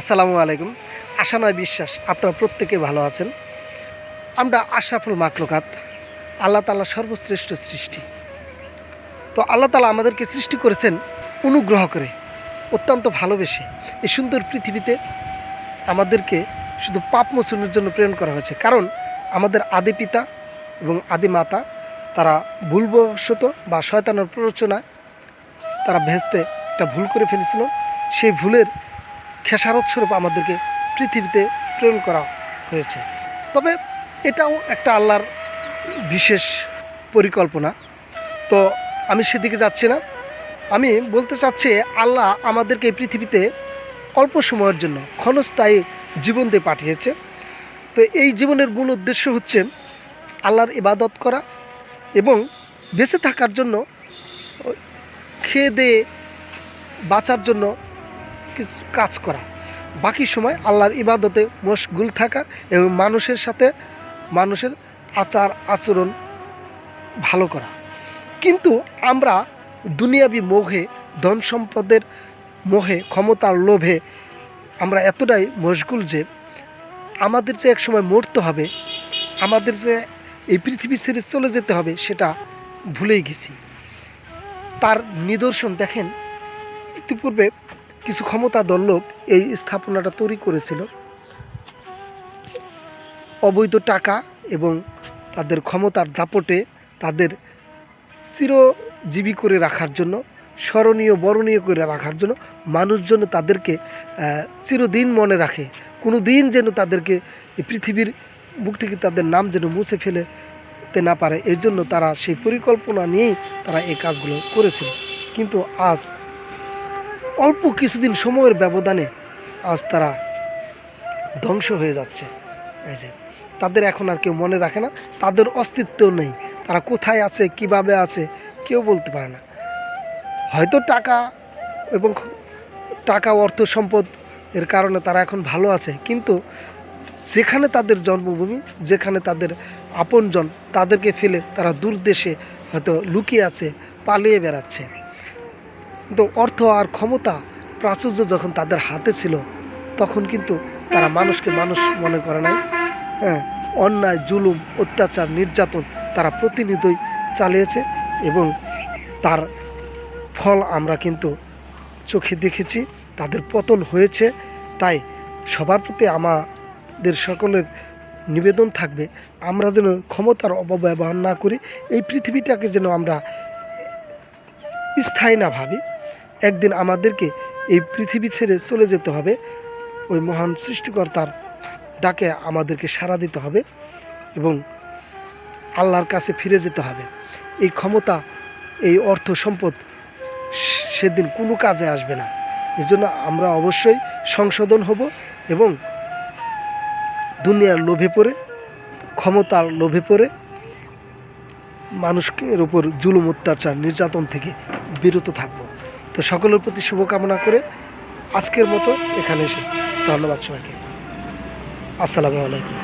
আসসালামু আলাইকুম। আশা নয় বিশ্বাস, আপনারা প্রত্যেকে ভালো আছেন। আমরা আশাফুল মাকলকাত আল্লাহ তালা সর্বশ্রেষ্ঠ সৃষ্টি। তো আল্লাহ তালা আমাদেরকে সৃষ্টি করেছেন অনুগ্রহ করে, অত্যন্ত ভালোবেসে। এই সুন্দর পৃথিবীতে আমাদেরকে শুধু পাপ মোচনের জন্য প্রেরণ করা হয়েছে। কারণ আমাদের আদি পিতা এবং আদি মাতা, তারা ভুলবশত বা শয়তানের প্ররোচনায় তারা ভেস্তে একটা ভুল করে ফেলেছিল। সেই ভুলের খেসারত স্বরূপ আমাদেরকে পৃথিবীতে প্রেরণ করা হয়েছে। তবে এটাও একটা আল্লাহর বিশেষ পরিকল্পনা। তো আমি সেদিকে যাচ্ছি না। আমি বলতে চাচ্ছি, আল্লাহ আমাদেরকে পৃথিবীতে অল্প সময়ের জন্য ক্ষণস্থায়ী জীবন দিয়ে পাঠিয়েছে। তো এই জীবনের মূল উদ্দেশ্য হচ্ছে আল্লাহর ইবাদত করা এবং বেঁচে থাকার জন্য, খেয়ে দিয়ে বাঁচার জন্য কিছু কাজ করা। বাকি সময় আল্লাহর ইবাদতে মশগুল থাকা এবং মানুষের সাথে মানুষের আচার আচরণ ভালো করা। কিন্তু আমরা দুনিয়াবি মোহে, ধন সম্পদের মোহে, ক্ষমতার লোভে আমরা এতটাই মশগুল যে আমাদের যে একসময় মরতে হবে, আমাদের যে এই পৃথিবী ছেড়ে চলে যেতে হবে সেটা ভুলেই গেছি। তার নিদর্শন দেখেন, ইতিপূর্বে কিছু ক্ষমতাধর লোক এই স্থাপনাটা তৈরি করেছিল। অবৈধ টাকা এবং তাদের ক্ষমতার দাপটে তাদের চিরজীবী করে রাখার জন্য, স্মরণীয়, বরণীয় করে রাখার জন্য মানুষজন তাদেরকে চিরদিন মনে রাখে। কোনো দিন যেন তাদেরকে পৃথিবীর বুক থেকে তাদের নাম যেন মুছে ফেলেতে না পারে। এই জন্য তারা সেই পরিকল্পনা নিয়েই তারা এই কাজগুলো করেছিল। কিন্তু আজ অল্প কিছুদিন সময়ের ব্যবধানে আজ তারা ধ্বংস হয়ে যাচ্ছে। এই যে, তাদের এখন আর কেউ মনে রাখে না। তাদের অস্তিত্ব নেই। তারা কোথায় আছে, কীভাবে আছে, কেউ বলতে পারে না। হয়তো টাকা এবং টাকা, অর্থ সম্পদ এর কারণে তারা এখন ভালো আছে। কিন্তু যেখানে তাদের জন্মভূমি, যেখানে তাদের আপনজন, তাদেরকে ফেলে তারা দূর দেশে হয়তো লুকিয়ে আছে, পালিয়ে বেড়াচ্ছে। কিন্তু অর্থ আর ক্ষমতা প্রাচুর্য যখন তাদের হাতে ছিল, তখন কিন্তু তারা মানুষকে মানুষ মনে করে নাই। হ্যাঁ অন্যায়, জুলুম, অত্যাচার, নির্যাতন তারা প্রতিনিধই চালিয়েছে এবং তার ফল আমরা কিন্তু চোখে দেখেছি, তাদের পতন হয়েছে। তাই সবার প্রতি আমাদের সকলের নিবেদন থাকবে, আমরা যেন ক্ষমতার অপব্যবহার না করি, এই পৃথিবীটাকে যেন আমরা স্থায়ী না ভাবি। একদিন আমাদেরকে এই পৃথিবী ছেড়ে চলে যেতে হবে। ওই মহান সৃষ্টিকর্তার ডাকে আমাদেরকে সাড়া দিতে হবে এবং আল্লাহর কাছে ফিরে যেতে হবে। এই ক্ষমতা, এই অর্থ সম্পদ সেদিন কোনো কাজে আসবে না। এজন্য আমরা অবশ্যই সংশোধন হব এবং দুনিয়ার লোভে পড়ে, ক্ষমতার লোভে পড়ে, মানুষের ওপর জুলুম, অত্যাচার, নির্যাতন থেকে বিরত থাকব। তো সকলের প্রতি শুভকামনা করে আজকের মতো এখানে এসে ধন্যবাদ সবাইকে। আসসালামু আলাইকুম।